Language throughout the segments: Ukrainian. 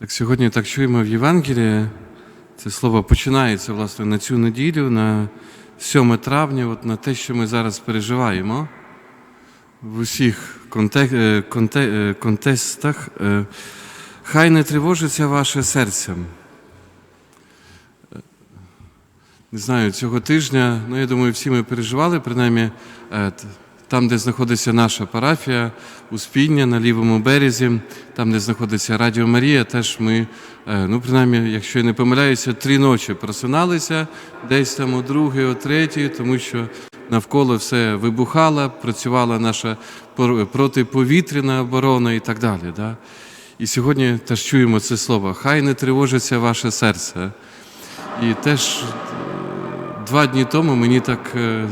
Так сьогодні так чуємо в Євангелії. Це слово починається власне на цю неділю, на 7 травня, от на те, що ми зараз переживаємо в усіх контек- е, конте- е. Е, Хай не тривожиться ваше серце. Не знаю, цього тижня, ну я думаю, всі ми переживали, принаймні там, де знаходиться наша парафія, Успіння на лівому березі, там, де знаходиться Радіо Марія, теж ми, е, ну принаймні, якщо я не помиляюся, три ночі просиналися, десь там о другій, о третій, тому що навколо все вибухало, працювала наша протиповітряна оборона і так далі. Да? І сьогодні теж чуємо це слово. Хай не тривожиться ваше серце. І теж е, два дні тому мені так е,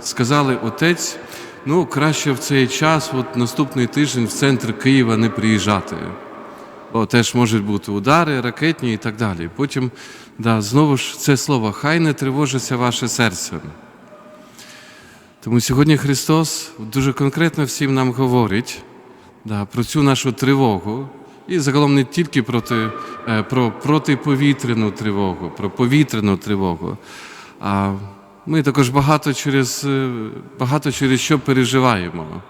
сказали отець, ну краще в цей час, от наступний тиждень в центр Києва не приїжджати. Бо теж можуть бути удари, ракетні і так далі. Потім, да, знову ж це слово, хай не тривожиться ваше серце. Тому сьогодні Христос дуже конкретно всім нам говорить да, про цю нашу тривогу. І загалом не тільки проти, е, про протиповітряну тривогу, про повітряну тривогу. А ми також багато через, е, багато через що переживаємо.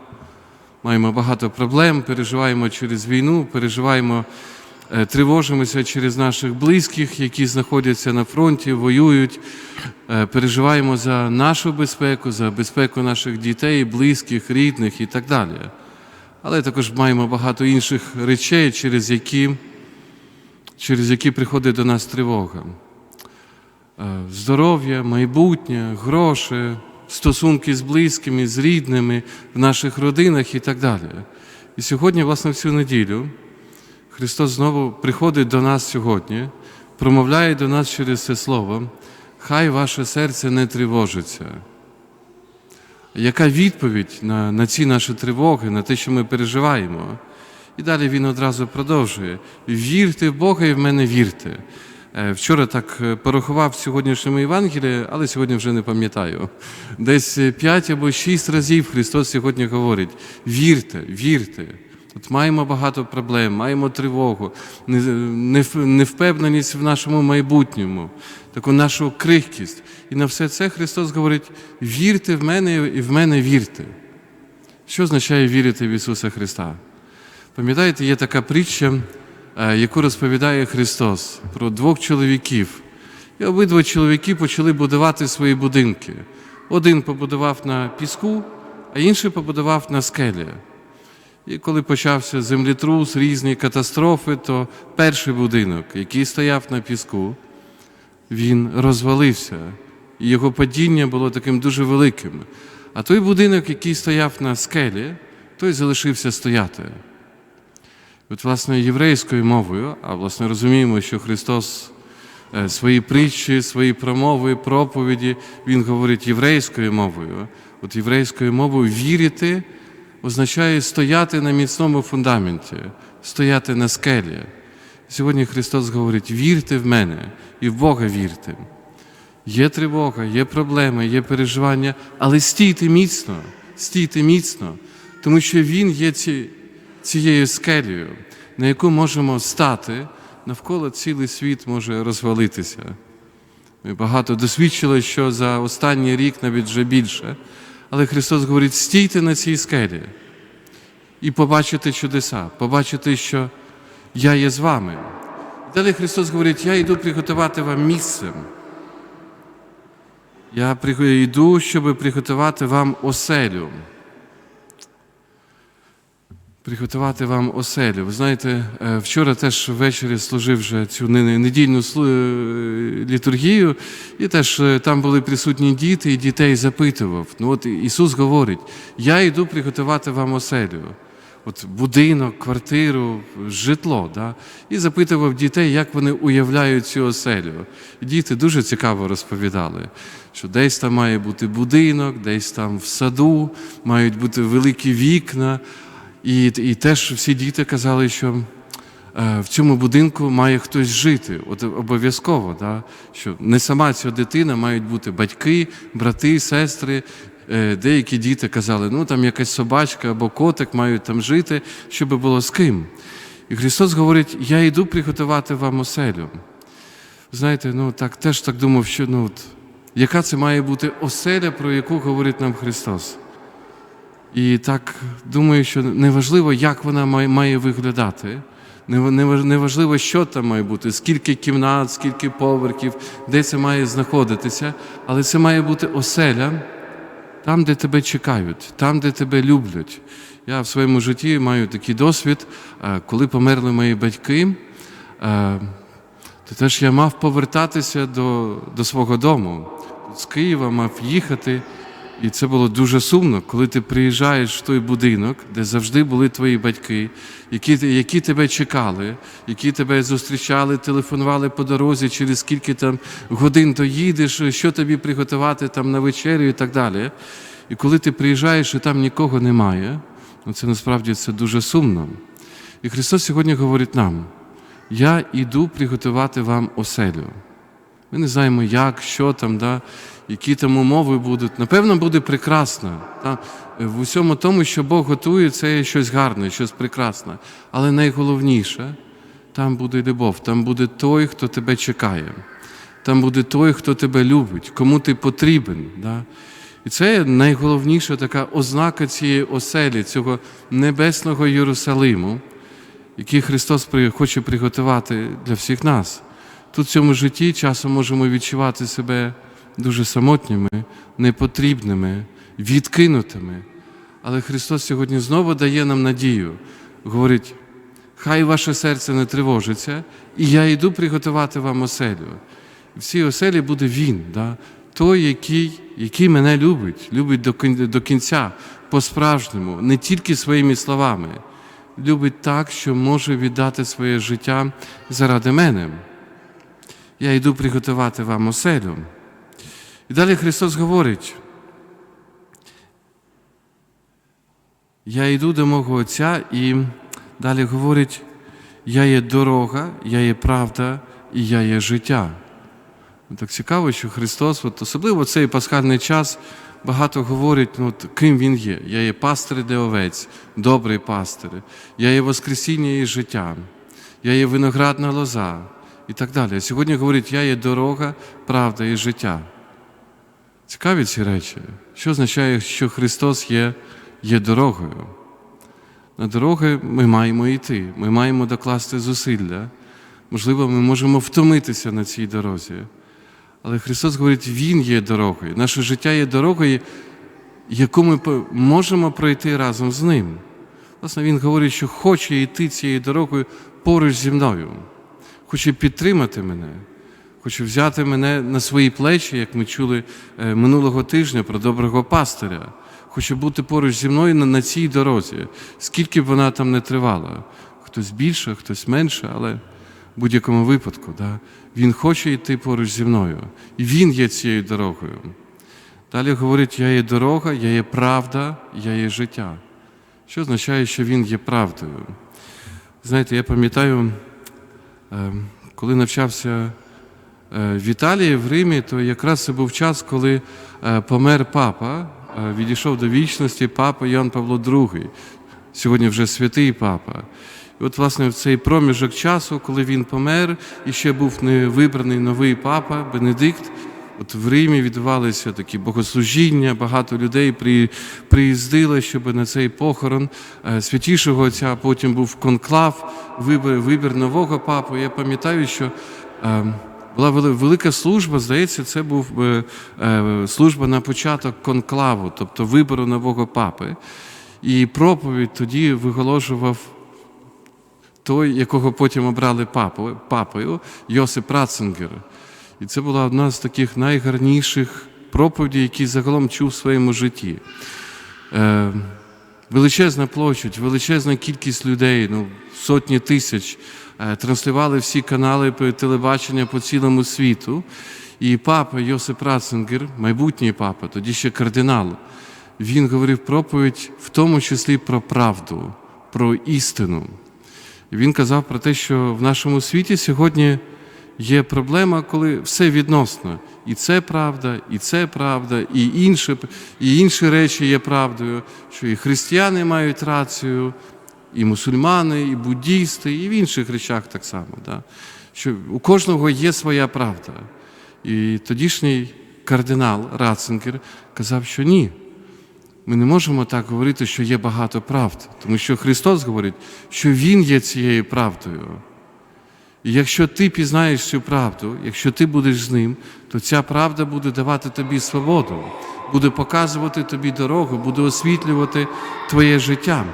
Маємо багато проблем, переживаємо через війну, переживаємо, е, тривожимося через наших близьких, які знаходяться на фронті, воюють, е, переживаємо за нашу безпеку, за безпеку наших дітей, близьких, рідних і так далі. Але також маємо багато інших речей, через які, через які приходить до нас тривога. Е, Здоров'я, майбутнє, гроші, стосунки з близькими, з рідними, в наших родинах і так далі. І сьогодні, власне, в цю неділю Христос знову приходить до нас сьогодні, промовляє до нас через це слово, хай ваше серце не тривожиться. Яка відповідь на, на ці наші тривоги, на те, що ми переживаємо? І далі він одразу продовжує: вірте в Бога і в мене вірте. Е, Вчора так е, порахував сьогоднішньому Євангелії, але сьогодні вже не пам'ятаю. Десь е, п'ять або шість разів Христос сьогодні говорить: вірте, вірте. От маємо багато проблем, маємо тривогу, невпевненість в нашому майбутньому, таку нашу крихкість. І на все це Христос говорить: вірте в мене і в мене вірте. Що означає вірити в Ісуса Христа? Пам'ятаєте, є така притча, яку розповідає Христос про двох чоловіків. І обидва чоловіки почали будувати свої будинки. Один побудував на піску, а інший побудував на скелі. І коли почався землетрус, різні катастрофи, то перший будинок, який стояв на піску, він розвалився, і його падіння було таким дуже великим. А той будинок, який стояв на скелі, той залишився стояти. От, власне, єврейською мовою, а власне розуміємо, що Христос е, свої притчі, свої промови, проповіді, Він говорить єврейською мовою. От єврейською мовою вірити означає стояти на міцному фундаменті, стояти на скелі. Сьогодні Христос говорить: вірте в мене і в Бога вірте. Є тривога, є проблеми, є переживання, але стійте міцно, стійте міцно, тому що Він є ці, цією скелею, на яку можемо стати, навколо цілий світ може розвалитися. Ми багато досвідчили, що за останній рік навіть вже більше. Але Христос говорить: стійте на цій скелі і побачите чудеса, побачите, що я є з вами. Далі Христос говорить, я йду приготувати вам місце. Я йду, щоб приготувати вам оселю. Приготувати вам оселю. Ви знаєте, е, вчора теж ввечері служив вже цю недільну е, літургію, і теж е, там були присутні діти, і дітей запитував. Ну от Ісус говорить: Я йду приготувати вам оселю. От будинок, квартиру, житло. Да? І запитував дітей, як вони уявляють цю оселю. Діти дуже цікаво розповідали, що десь там має бути будинок, десь там в саду, мають бути великі вікна. І, і теж всі діти казали, що е, в цьому будинку має хтось жити. От обов'язково, да? що не сама ця дитина, мають бути батьки, брати, сестри. Е, Деякі діти казали, ну там якась собачка або котик мають там жити, щоб було з ким. І Христос говорить: Я йду приготувати вам оселю. Знаєте, ну так теж так думав, що ну, от, яка це має бути оселя, про яку говорить нам Христос. І так думаю, що неважливо, як вона має, виглядати. Не- не важ- Неважливо, що там має бути, скільки кімнат, скільки поверхів, де це має знаходитися, але це має бути оселя там, де тебе чекають, там, де тебе люблять. Я в своєму житті маю такий досвід, е, коли померли мої батьки, е, то теж я мав повертатися до, до свого дому. З Києва мав їхати. І це було дуже сумно, коли ти приїжджаєш в той будинок, де завжди були твої батьки, які, які тебе чекали, які тебе зустрічали, телефонували по дорозі, через скільки там годин доїдеш, що тобі приготувати там на вечерю і так далі. І коли ти приїжджаєш і там нікого немає, ну це насправді це дуже сумно. І Христос сьогодні говорить нам: я іду приготувати вам оселю. Ми не знаємо, як, що там, да, які там умови будуть. Напевно, буде прекрасно. Та? В усьому тому, що Бог готує, це є щось гарне, щось прекрасне. Але найголовніше, там буде любов, там буде той, хто тебе чекає. Там буде той, хто тебе любить, кому ти потрібен. Да? І це найголовніша така ознака цієї оселі, цього небесного Єрусалиму, який Христос хоче приготувати для всіх нас. Тут в цьому житті часом можемо відчувати себе дуже самотніми, непотрібними, відкинутими. Але Христос сьогодні знову дає нам надію, говорить, хай ваше серце не тривожиться, і я йду приготувати вам оселю. В цій оселі буде Він, да? той, який, який мене любить, любить до кінця, по-справжньому, не тільки своїми словами, любить так, що може віддати своє життя заради мене. Я йду приготувати вам оселю. І далі Христос говорить: Я йду до мого Отця і далі говорить, я є дорога, я є правда і я є життя. Так цікаво, що Христос, от особливо цей пасхальний час, багато говорить, ну, от, ким Він є. Я є пастир де овець, добрий пастир, я є Воскресіння і життя, я є виноградна лоза і так далі. Сьогодні говорить, я є дорога, правда і життя. Цікаві ці речі. Що означає, що Христос є, є дорогою? На дороги ми маємо йти, ми маємо докласти зусилля. Можливо, ми можемо втомитися на цій дорозі. Але Христос говорить, Він є дорогою. Наше життя є дорогою, яку ми можемо пройти разом з Ним. Власне, Він говорить, що хоче йти цією дорогою поруч зі мною, хоче підтримати мене, хоче взяти мене на свої плечі, як ми чули е, минулого тижня про доброго пастиря. Хоче бути поруч зі мною на, цій дорозі, скільки б вона там не тривала. Хтось більше, хтось менше, але в будь-якому випадку, да, він хоче йти поруч зі мною. І він є цією дорогою. Далі говорить, я є дорога, я є правда, я є життя. Що означає, що він є правдою? Знаєте, я пам'ятаю, коли навчався е, в Італії, в Римі, то якраз це був час, коли е, помер папа, е, відійшов до вічності папа Ян Павло II, сьогодні вже святий папа. І от, власне, в цей проміжок часу, коли він помер, і ще був не вибраний новий папа Бенедикт, От в Римі відбувалися такі богослужіння, багато людей при, приїздили, щоб на цей похорон е, святішого отця, потім був конклав, вибір, вибір нового папу. Я пам'ятаю, що е, була велика служба, здається, це був е, е, служба на початок конклаву, тобто вибору нового папи. І проповідь тоді виголошував той, якого потім обрали папою, папою Йосип Ратцингер. І це була одна з таких найгарніших проповідей, які загалом чув в своєму житті. Е, величезна площадь, величезна кількість людей, ну, сотні тисяч, е, транслювали всі канали телебачення по цілому світу. І папа Йосип Ратцингер, майбутній папа, тоді ще кардинал, він говорив проповідь в тому числі про правду, про істину. І він казав про те, що в нашому світі сьогодні є проблема, коли все відносно. І це правда, і це правда, і інше, і інші речі є правдою, що і християни мають рацію, і мусульмани, і буддісти, і в інших речах так само. Да? Що у кожного є своя правда. І тодішній кардинал Ратцингер казав, що ні. Ми не можемо так говорити, що є багато правд, тому що Христос говорить, що Він є цією правдою. І якщо ти пізнаєш цю правду, якщо ти будеш з ним, то ця правда буде давати тобі свободу, буде показувати тобі дорогу, буде освітлювати твоє життя.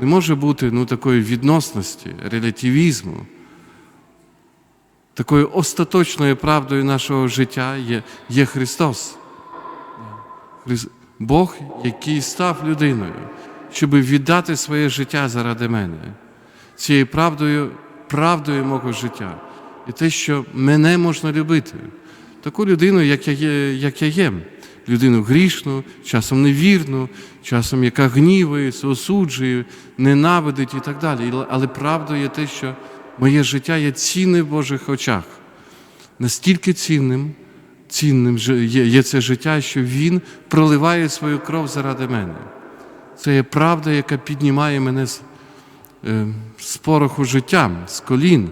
Не може бути ну, такої відносності, релятивізму. Такою остаточною правдою нашого життя є, є Христос. Бог, який став людиною, щоб віддати своє життя заради мене. Цією правдою, правдою мого життя. І те, що мене можна любити. Таку людину, як я є, як я є. Людину грішну, часом невірну, часом, яка гнівається, осуджує, ненавидить і так далі. Але правдою є те, що моє життя є цінне в Божих очах. Настільки цінним, цінним є, це життя, що Він проливає свою кров заради мене. Це є правда, яка піднімає мене з, е, пороху життя, з колін.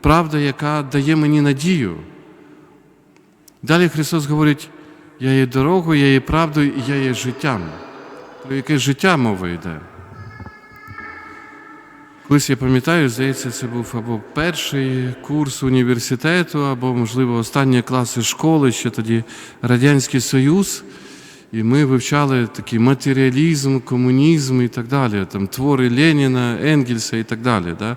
Правда, яка дає мені надію. Далі Христос говорить: я є дорогою, я є правдою і я є життям. Про яке життя мова йде? Колись я пам'ятаю, здається, це був або перший курс університету, або, можливо, останні класи школи, ще тоді Радянський Союз. І ми вивчали такий матеріалізм, комунізм і так далі, там твори Леніна, Енгельса і так далі. Да?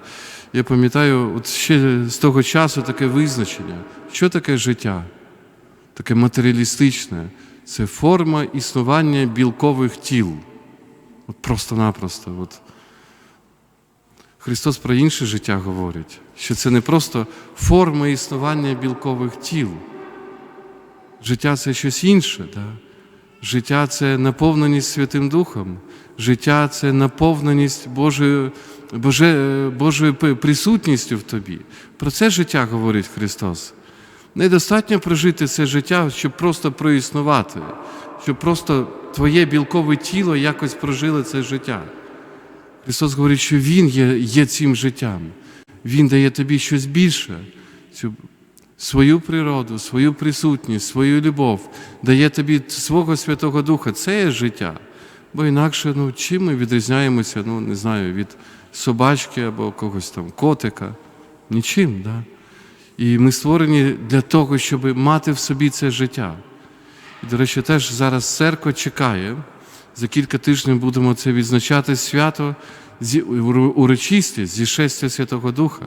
Я пам'ятаю, от ще з того часу таке визначення. Що таке життя? Таке матеріалістичне. Це форма існування білкових тіл. От просто-напросто. От. Христос про інше життя говорить, що це не просто форма існування білкових тіл. Життя це щось інше. Да? Життя це наповненість Святим Духом, життя це наповненість Божою, Боже, Божою присутністю в тобі. Про це життя говорить Христос. Недостатньо прожити це життя, щоб просто проіснувати, щоб просто твоє білкове тіло якось прожило це життя. Христос говорить, що Він є, є цим життям. Він дає тобі щось більше, цю свою природу, свою присутність, свою любов, дає тобі свого Святого Духа. Це є життя. Бо інакше, ну, чим ми відрізняємося, ну, не знаю, від собачки або когось там котика? Нічим, да? І ми створені для того, щоб мати в собі це життя. І, до речі, теж зараз церква чекає. За кілька тижнів будемо це відзначати свято зі- уру- урочистість зі шестя Святого Духа,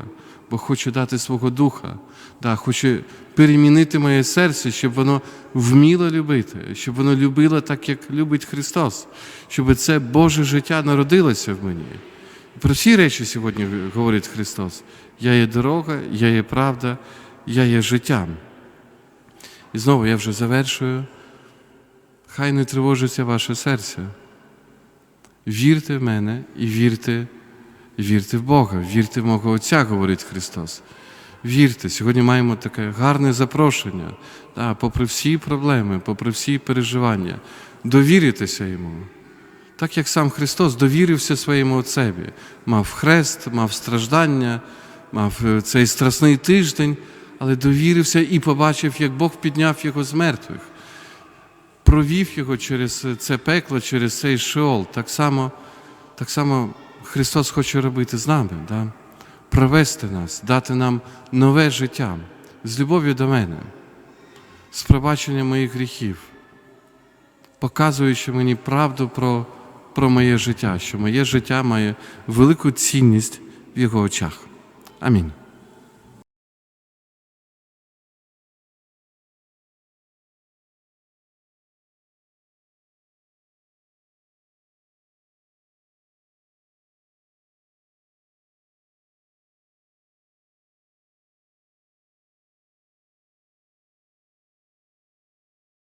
бо хочу дати свого Духа, да, хочу перемінити моє серце, щоб воно вміло любити, щоб воно любило так, як любить Христос, щоб це Боже життя народилося в мені. Про ці речі сьогодні говорить Христос. Я є дорога, я є правда, я є життям. І знову я вже завершую. Хай не тривожиться ваше серце. Вірте в мене і вірте, вірте в Бога, вірте в мого Отця, говорить Христос. Вірте, сьогодні маємо таке гарне запрошення, да, попри всі проблеми, попри всі переживання, довіритися йому. Так як сам Христос довірився своєму Отцеві, мав хрест, мав страждання, мав е, цей страсний тиждень, але довірився і побачив, як Бог підняв його з мертвих провів його через це пекло, через цей шеол. Так само, так само Христос хоче робити з нами, да? провести нас, дати нам нове життя з любов'ю до мене, з пробаченням моїх гріхів, показуючи мені правду про, про моє життя, що моє життя має велику цінність в його очах. Амінь.